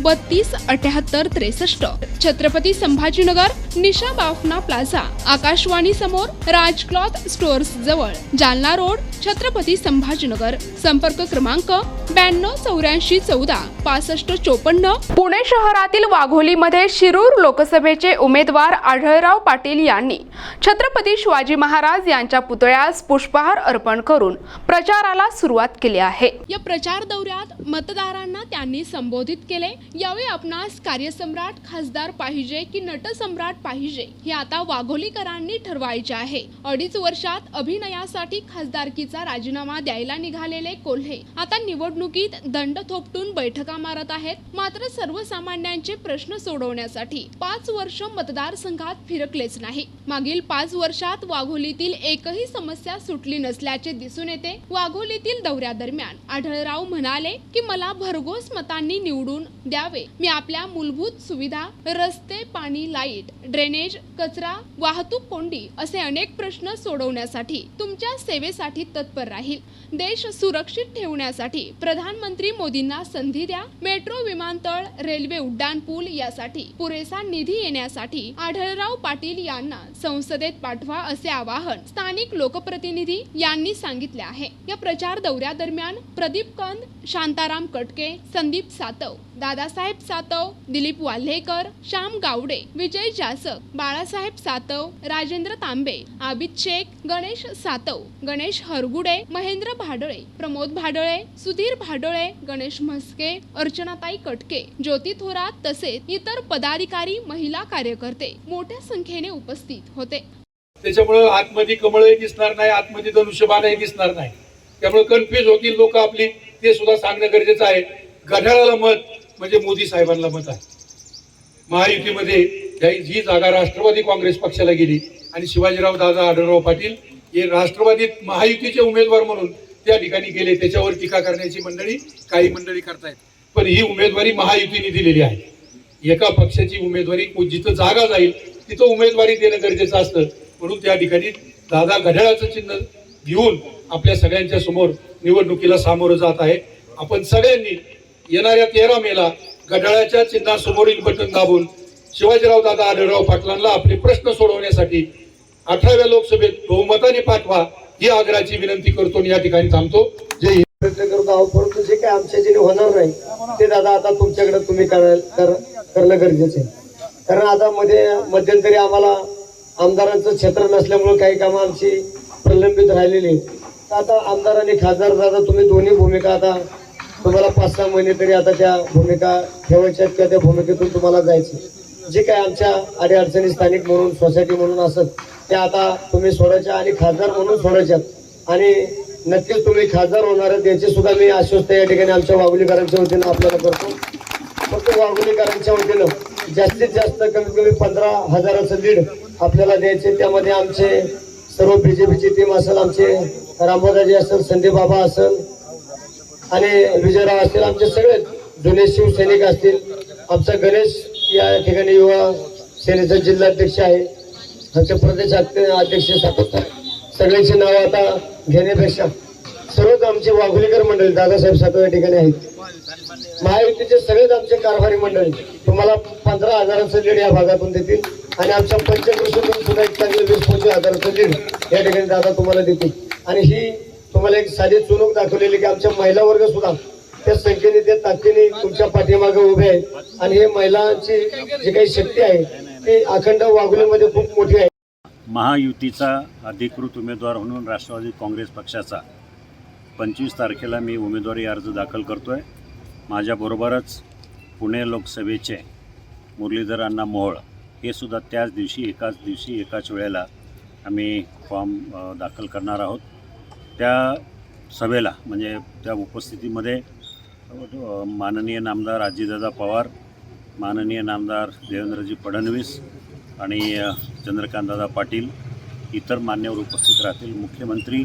बत्तीस अठ्याहत्तर त्रेसष्ट. छत्रपती संभाजीनगर निशा बाफना प्लाझा. आकाशवाणी समोर राज क्लॉथ स्टोअर्स जवळ. जालना रोड छत्रपती संभाजीनगर. संपर्क क्रमांक ब्याण्णव चौऱ्याऐंशी चौदा पासष्ट चोपन्न. पुणे शहरातील वाघोलीमध्ये शिरूर लोकसभेचे उमेदवार आढळराव पाटील यांनी छत्रपती शिवाजी महाराज यांच्या पुतळ्यास पुष्पहार अर्पण करून प्रचाराला सुरुवात केली आहे. या प्रचार दौऱ्यात मतदारांना त्यांनी संबोधित केले. यावेळी आपणास कार्यसम्राट खासदार पाहिजे की नटसम्राट पाहिजे हे आता वाघोलीकरांनी ठरवायचे आहे. अडीच वर्षात अभिनयासाठी खासदारकीचा राजीनामा द्यायला निघालेले कोल्हे आता निवडणुकीत दंड थोपटून बैठका मारत आहेत. मात्र सर्वसामान्यांचे प्रश्न सोडवण्यासाठी पाच वर्ष मतदारसंघात फिरकलेच नाही. मागील पाच वर्षात वाघोलीतील एकही समस्या सुटली नसल्याचे दिसून येते. वाघोलीतील दौऱ्यादरम्यान आढळराव म्हणाले की मला भरघोस मतांनी निवडून द्यावे. मी आपल्या मूलभूत सुविधा रस्ते पाणी लाइट ड्रेनेज कचरा वाहतूक कोंडी असे अनेक प्रश्न सोडवण्यासाठी तुमच्या सेवेसाठी तत्पर राहील. देश सुरक्षित ठेवण्यासाठी प्रधानमंत्री मोदींना संधी द्या. मेट्रो विमानतळ रेल्वे उड्डाणपूल यासाठी पुरेसा निधी येण्यासाठी आढळराव पाटील यांना संसदेत पाठवा असे आवाहन स्थानिक लोकप्रतिनिधी यांनी सांगितले आहे. या प्रचार दौऱ्यादरम्यान प्रदीप कंद शांताराम कटके संदीप सातव दादासाहेब सातव दिलीप वाल्हेकर श्याम गावडे विजय जासक बाळासाहेब सातव राजेंद्र तांबे आबिद शेख गणेश सातव गणेश हरगुडे महेंद्र भाडळे प्रमोद भाडळे सुधीर भाडळे गणेश म्हस्के अर्चनाताई कटके ज्योती थोरात तसेच इतर पदाधिकारी महिला कार्यकर्ते मोठ्या संख्येने उपस्थित होते. त्याच्यामुळे आतमध्ये कमळही दिसणार नाही आतमध्ये धनुष्यबाणही दिसणार नाही. त्यामुळे कन्फ्युज होतील लोक आपली ते सुद्धा सांगणं गरजेचं आहे. घड्याळाला मत म्हणजे मोदी साहेबांना मत आहे. महायुतीमध्ये जी जागा राष्ट्रवादी काँग्रेस पक्षाला गेली आणि शिवाजीराव दादा आढळराव पाटील हे राष्ट्रवादीत महायुतीचे उमेदवार म्हणून त्या ठिकाणी गेले त्याच्यावर टीका करण्याची मंडळी काही मंडळी करतायत. पण ही उमेदवारी महायुतीने दिलेली आहे. एका पक्षाची उमेदवारी जिथं जागा जाईल तिथं उमेदवारी देणं गरजेचं असतं. म्हणून त्या ठिकाणी दादा घड्याळाचं चिन्ह घेऊन आपल्या सगळ्यांच्या समोर निवडणुकीला सामोरं जात आहे. आपण सगळ्यांनी येणाऱ्या तेरा मेला घड्याळाच्या चिन्हासमोरील बटन दाबून. शिवाजीराव दादा आढळराव पाटलांना आपले प्रश्न सोडवण्यासाठी अठराव्या लोकसभेत बहुमताने पाठवा ही आग्रहाची विनंती करतो आणि या ठिकाणी थांबतो. जे प्रयत्न करत आहोत परंतु जे काही आमच्या जिने होणार नाही ते दादा आता तुमच्याकडे तुम्ही करणं गरजेचं आहे. कारण आता मध्ये मध्यंतरी आम्हाला आमदारांचं क्षेत्र नसल्यामुळे काही कामं आमची प्रलंबित राहिलेली आहेत. तर आता आमदार आणि खासदार दादा तुम्ही दोन्ही भूमिका आता तुम्हाला पाच सहा महिने तरी आता त्या भूमिका ठेवायच्या किंवा त्या भूमिकेतून तुम्हाला जायचं जे काय आमच्या अडीअडचणी स्थानिक म्हणून सोसायटी म्हणून असत त्या आता तुम्ही सोडायच्या आणि खासदार म्हणून सोडायच्यात आणि नक्कीच तुम्ही खासदार होणार आहेत याची सुद्धा मी आश्वस्त या ठिकाणी आमच्या वाघोलीकरांच्या वतीनं आपल्याला करतो. फक्त वाघोलीकरांच्या वतीनं जास्तीत जास्त कमीत कमी पंधरा हजाराचं लीड आपल्याला द्यायचे त्यामध्ये आमचे सर्व बीजेपीची टीम असेल आमचे रामदाजी असेल संदीप बाबा असेल आणि विजयराव असतील आमचे सगळे जुने शिवसैनिक असतील. आमचा गणेश या ठिकाणी युवा सेनेचा जिल्हाध्यक्ष आहे. आमचे प्रदेश अध्यक्ष सातत्य सगळ्यांची नावं आता घेण्यापेक्षा सर्वच आमचे वाघोलीकर मंडळी दादासाहेब सातव या ठिकाणी आहेत. महायुतीचे सगळेच आमचे कारभारी मंडळी तुम्हाला पंधरा हजाराचं लीड या भागातून देतील. आणि आमच्या पंचकृषीतून सुद्धा एक चांगले वीस पंचवीस हजाराचं लीड या ठिकाणी दादा तुम्हाला देतील. आणि ही तुम्हाला एक साधी चुनूक दाखवलेली की आमच्या महिला वर्ग सुद्धा त्या संख्येने त्या ताकदीने तुमच्या पाठीमागे उभे आहेत. आणि हे महिलांची जी काही शक्ती आहे ती अखंड वाघोलीमध्ये खूप मोठी आहे. महायुतीचा अधिकृत उमेदवार म्हणून राष्ट्रवादी काँग्रेस पक्षाचा पंचवीस तारखेला मी उमेदवारी अर्ज दाखल करतो आहे माझ्याबरोबरच पुणे लोकसभेचे मुरलीधर अण्णा मोहोळ हे सुद्धा त्याच दिवशी एकाच दिवशी एकाच वेळेला आम्ही फॉर्म दाखल करणार आहोत. त्या सभेला म्हणजे त्या उपस्थितीमध्ये माननीय नामदार अजितदादा पवार माननीय नामदार देवेंद्रजी फडणवीस आणि चंद्रकांतदादा पाटील इतर मान्यवर उपस्थित राहतील. मुख्यमंत्री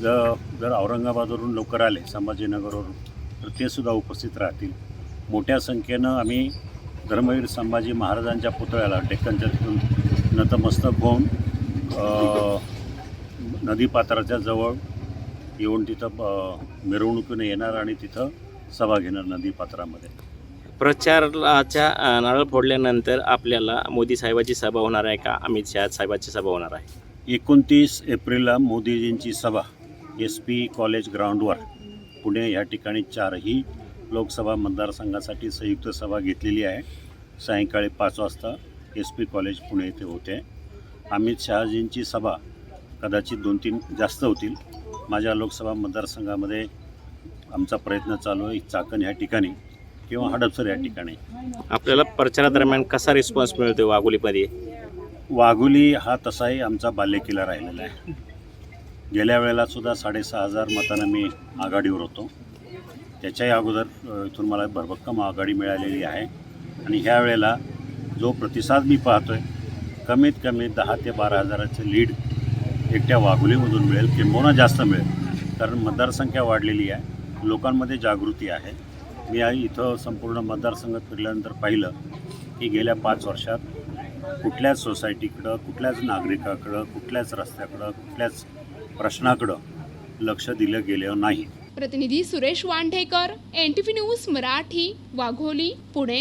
जर जर औरंगाबादवरून लवकर आले संभाजीनगरवरून तर ते सुद्धा उपस्थित राहतील. मोठ्या संख्येनं आम्ही धर्मवीर संभाजी महाराजांच्या पुतळ्याला डेक्कनच्या तिथून नतमस्तक होऊन नदीपात्राच्या जवळ येऊन तिथं मिरवणुकीने येणार आणि तिथं सभा घेणार नदीपात्रामध्ये प्रचाराच्या नारळ फोडल्यानंतर आपल्याला मोदी साहेबाची सभा होणार आहे का? अमित शहा साहेबाची सभा होणार आहे. एकोणतीस एप्रिलला मोदीजींची सभा एस पी कॉलेज ग्राउंडवर. पुणे या ठिकाणी चारही लोकसभा मतदारसंघासाठी संयुक्त सभा घेतलेली आहे. सायंकाळी पाच वाजता एस पी कॉलेज पुणे येथे होते. अमित शहाजींची सभा कदाचित दोन तीन जास्त होतील. माझ्या लोकसभा मतदारसंघामध्ये आमचा प्रयत्न चालू आहे. चाकण ह्या ठिकाणी किंवा हडपसर या ठिकाणी. आपल्याला प्रचारादरम्यान कसा रिस्पॉन्स मिळतो वाघोलीमध्ये? वाघोली हा तसाही आमचा बाल्यकिल्ला राहिलेला आहे. गेल्या वेळेला सुद्धा साडेसहा हजार मतानं मी आघाडीवर होतो. त्याच्याही अगोदर इथून मला भरभक्कम आघाडी मिळालेली आहे. आणि ह्या वेळेला जो प्रतिसाद मी पाहतो आहे कमीत कमी दहा ते बारा हजाराचं लीड एकट्या वाघोलीमधून मिळेल किंबहुना जास्त मिळेल. कारण मतदारसंख्या वाढलेली आहे. लोकांमध्ये जागृती आहे. मी इथं संपूर्ण मतदारसंघात फिरल्यानंतर पाहिलं की गेल्या पाच वर्षात कुठल्याच सोसायटीकडं कुठल्याच नागरिकाकडं कुठल्याच रस्त्याकडं कुठल्याच प्रश्नाकडं लक्ष दिलं गेलं नाही. प्रतिनिधी Suresh Wandhekar N T news Marathi Wagholi Pune.